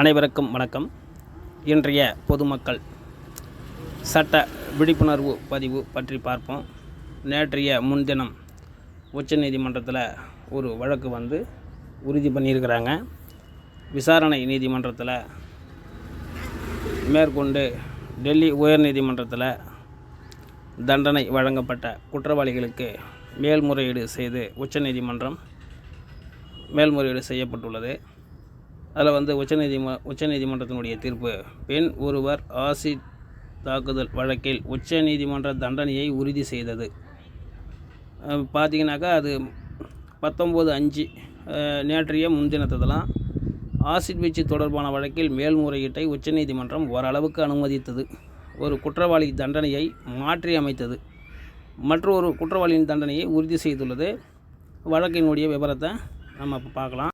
அனைவருக்கும் வணக்கம். இன்றைய பொதுமக்கள் சட்ட விழிப்புணர்வு பதிவு பற்றி பார்ப்போம். நேற்றைய முன்தினம் உச்சநீதிமன்றத்தில் ஒரு வழக்கு வந்து உறுதி பண்ணியிருக்கிறாங்க. விசாரணை நீதிமன்றத்தில் மேற்கொண்டு டெல்லி உயர்நீதிமன்றத்தில் தண்டனை வழங்கப்பட்ட குற்றவாளிகளுக்கு மேல்முறையீடு செய்து உச்சநீதிமன்றம் மேல்முறையீடு செய்யப்பட்டுள்ளது. அதில் வந்து உச்சநீதிம உச்சநீதிமன்றத்தினுடைய தீர்ப்பு. பெண் ஒருவர் ஆசிட் தாக்குதல் வழக்கில் உச்சநீதிமன்ற தண்டனையை உறுதி செய்தது. பார்த்தீங்கன்னாக்கா அது பத்தொம்போது அஞ்சு நேற்றைய முன்தினத்ததெல்லாம் ஆசிட் வீச்சு தொடர்பான வழக்கில் மேல்முறையீட்டை உச்சநீதிமன்றம் ஓரளவுக்கு அனுமதித்தது. ஒரு குற்றவாளி தண்டனையை மாற்றி அமைத்தது. மற்றொரு குற்றவாளியின் தண்டனையை உறுதி செய்துள்ளது. வழக்கினுடைய விவரத்தை நம்ம பார்க்கலாம்.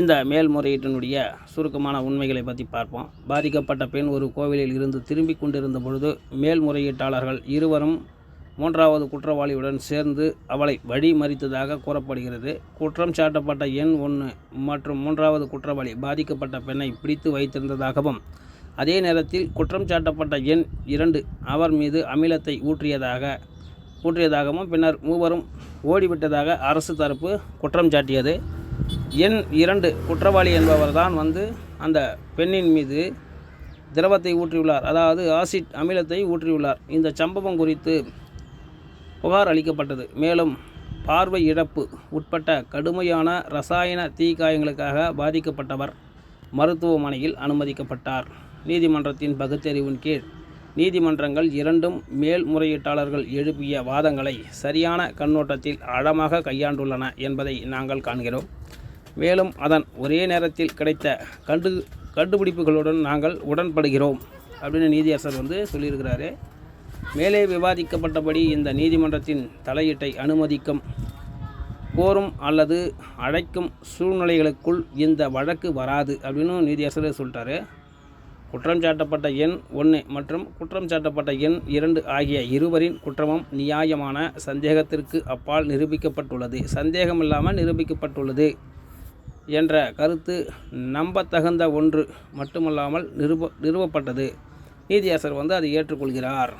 இந்த மேல்முறையீட்டினுடைய சுருக்கமான உண்மைகளை பற்றி பார்ப்போம். பாதிக்கப்பட்ட பெண் ஒரு கோவிலில் இருந்து திரும்பிக் கொண்டிருந்த பொழுது மேல்முறையீட்டாளர்கள் இருவரும் மூன்றாவது குற்றவாளியுடன் சேர்ந்து அவளை வழிமறித்ததாக கூறப்படுகிறது. குற்றம் சாட்டப்பட்ட எண் ஒன்று மற்றும் மூன்றாவது குற்றவாளி பாதிக்கப்பட்ட பெண்ணை பிடித்து வைத்திருந்ததாகவும் அதே நேரத்தில் குற்றம் சாட்டப்பட்ட எண் இரண்டு அவர் மீது அமிலத்தை ஊற்றியதாக ஊற்றியதாகவும் பின்னர் மூவரும் ஓடிவிட்டதாக அரசு தரப்பு குற்றம் சாட்டியது. எண் இரண்டு குற்றவாளி என்பவர் தான் வந்து அந்த பெண்ணின் மீது திரவத்தை ஊற்றியுள்ளார். அதாவது ஆசிட் அமிலத்தை ஊற்றியுள்ளார். இந்த சம்பவம் குறித்து புகார் அளிக்கப்பட்டது. மேலும் பார்வை இழப்பு உட்பட்ட கடுமையான ரசாயன தீக்காயங்களுக்காக பாதிக்கப்பட்டவர் மருத்துவமனையில் அனுமதிக்கப்பட்டார். நீதிமன்றத்தின் பகுத்தறிவின் கீழ் நீதிமன்றங்கள் இரண்டும் மேல்முறையீட்டாளர்கள் எழுப்பிய வாதங்களை சரியான கண்ணோட்டத்தில் ஆழமாக கையாண்டுள்ளன என்பதை நாங்கள் காண்கிறோம். மேலும் அதன் ஒரே நேரத்தில் கிடைத்த கண்டு கண்டுபிடிப்புகளுடன் நாங்கள் உடன்படுகிறோம் அப்படின்னு நீதியரசர் வந்து சொல்லியிருக்கிறாரு. மேலே விவாதிக்கப்பட்டபடி இந்த நீதிமன்றத்தின் தலையீட்டை அனுமதிக்கும் கோரும் அல்லது அழைக்கும் சூழ்நிலைகளுக்குள் இந்த வழக்கு வராது அப்படின்னு நீதியரசர் சொல்லிட்டாரு. குற்றம் சாட்டப்பட்ட எண் ஒன்று மற்றும் குற்றம் சாட்டப்பட்ட எண் இரண்டு ஆகிய இருவரின் குற்றமும் நியாயமான சந்தேகத்திற்கு அப்பால் நிரூபிக்கப்பட்டுள்ளது. சந்தேகமில்லாமல் நிரூபிக்கப்பட்டுள்ளது. என்ற கருத்து நம்பத்தகுந்த ஒன்று மட்டுமல்லாமல் நிறுவ நிறுவப்பட்டது. நீதியரசர் வந்து அதை ஏற்றுக்கொள்கிறார்.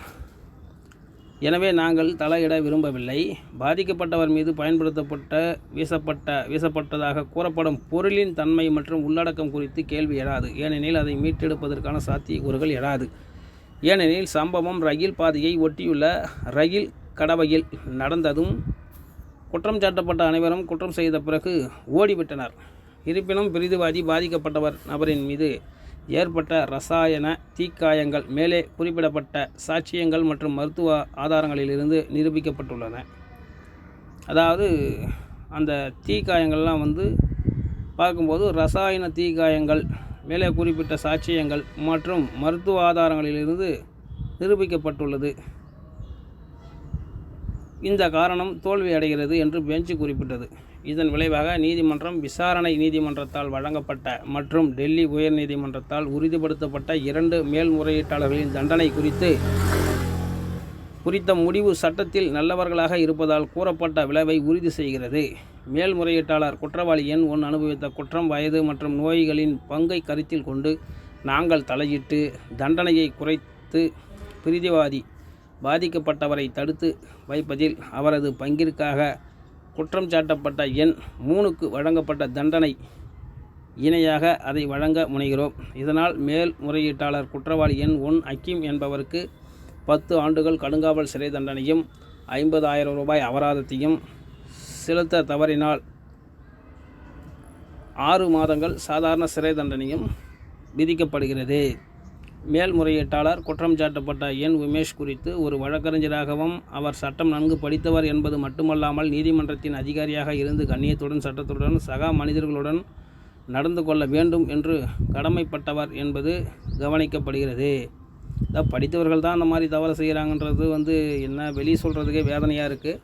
எனவே நாங்கள் தலையிட விரும்பவில்லை. பாதிக்கப்பட்டவர் மீது பயன்படுத்தப்பட்ட வீசப்பட்ட வீசப்பட்டதாக கூறப்படும் பொருளின் தன்மை மற்றும் உள்ளடக்கம் குறித்து கேள்வி எழாது. ஏனெனில் அதை மீட்டெடுப்பதற்கான சாத்தியக்கூறுகள் எழாது. ஏனெனில் சம்பவம் ரயில் பாதையை ஒட்டியுள்ள ரயில் கடவையில் நடந்ததும் குற்றம் சாட்டப்பட்ட அனைவரும் குற்றம் செய்த பிறகு ஓடிவிட்டனர். இருப்பினும் பிரிதுவாதி பாதிக்கப்பட்டவர் நபரின் மீது ஏற்பட்ட ரசாயன தீக்காயங்கள் மேலே குறிப்பிடப்பட்ட சாட்சியங்கள் மற்றும் மருத்துவ ஆதாரங்களிலிருந்து நிரூபிக்கப்பட்டுள்ளன. அதாவது அந்த தீக்காயங்கள்லாம் வந்து பார்க்கும்போது ரசாயன தீக்காயங்கள் மேலே குறிப்பிட்ட சாட்சியங்கள் மற்றும் மருத்துவ ஆதாரங்களிலிருந்து நிரூபிக்கப்பட்டுள்ளது. இந்த காரணம் தோல்வி அடைகிறது என்று பெஞ்சு குறிப்பிட்டது. இதன் விளைவாக நீதிமன்றம் விசாரணை நீதிமன்றத்தால் வழங்கப்பட்ட மற்றும் டெல்லி உயர் நீதிமன்றத்தால் உறுதிப்படுத்தப்பட்ட இரண்டு மேல்முறையீட்டாளர்களின் தண்டனை குறித்து குறித்த முடிவு சட்டத்தில் நல்லவர்களாக இருப்பதால் கூறப்பட்ட விளைவை உறுதி செய்கிறது. மேல்முறையீட்டாளர் குற்றவாளி எண் ஒன் அனுபவித்த குற்றம் வயது மற்றும் நோய்களின் பங்கை கருத்தில் கொண்டு நாங்கள் தலையிட்டு தண்டனையை குறைத்து பிரிதிவாதி பாதிக்கப்பட்டவரை தடுத்து வைப்பதில் அவரது பங்கிற்காக குற்றம் சாட்டப்பட்ட எண் மூணுக்கு வழங்கப்பட்ட தண்டனை இணையாக அதை வழங்க முனைகிறோம். இதனால் மேல்முறையீட்டாளர் குற்றவாளி எண் ஒன் அக்கீம் என்பவருக்கு பத்து ஆண்டுகள் கடுங்காவல் சிறை தண்டனையும் ஐம்பதாயிரம் ரூபாய் அபராதத்தையும் செலுத்த தவறினால் ஆறு மாதங்கள் சாதாரண சிறை தண்டனையும் விதிக்கப்படுகிறது. மேல்முறையீட்டாளர் குற்றம் சாட்டப்பட்ட என். உமேஷ் குறித்து ஒரு வழக்கறிஞராகவும் அவர் சட்டம் நன்கு படித்தவர் என்பது மட்டுமல்லாமல் நீதிமன்றத்தின் அதிகாரியாக இருந்து கண்ணியத்துடன் சட்டத்துடன் சக மனிதர்களுடன் நடந்து கொள்ள வேண்டும் என்று கடமைப்பட்டவர் என்பது கவனிக்கப்படுகிறது. இந்த படித்தவர்கள் தான் அந்த மாதிரி தவறு செய்கிறாங்கன்றது வந்து என்ன வெளியே சொல்கிறதுக்கே வேதனையாக இருக்குது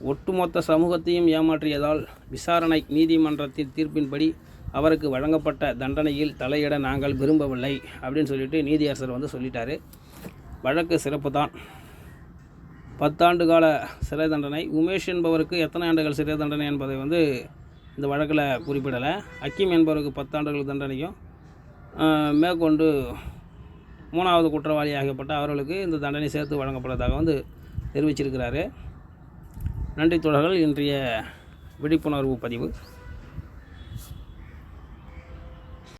ஒட்டுமொத்த சமூகத்தையும் ஏமாற்றியதால் விசாரணை நீதிமன்றத்தின் தீர்ப்பின்படி அவருக்கு வழங்கப்பட்ட தண்டனையில் தலையிட நாங்கள் விரும்பவில்லை அப்படின்னு சொல்லிட்டு நீதியரசர் வந்து சொல்லிட்டாரு. வழக்கு சிறப்பு தான். பத்தாண்டு கால சிறை தண்டனை. உமேஷ் என்பவருக்கு எத்தனை ஆண்டுகள் சிறை தண்டனை என்பதை வந்து இந்த வழக்கில் குறிப்பிடலை. அக்கீம் என்பவருக்கு பத்தாண்டுகள் தண்டனையும் மேற்கொண்டு மூணாவது குற்றவாளி ஆகப்பட்ட அவர்களுக்கு இந்த தண்டனை சேர்த்து வழங்கப்படுவதாக வந்து தெரிவிச்சிருக்கிறாரு. நன்றி தொடர்கள் இன்றைய விழிப்புணர்வு பதிவு.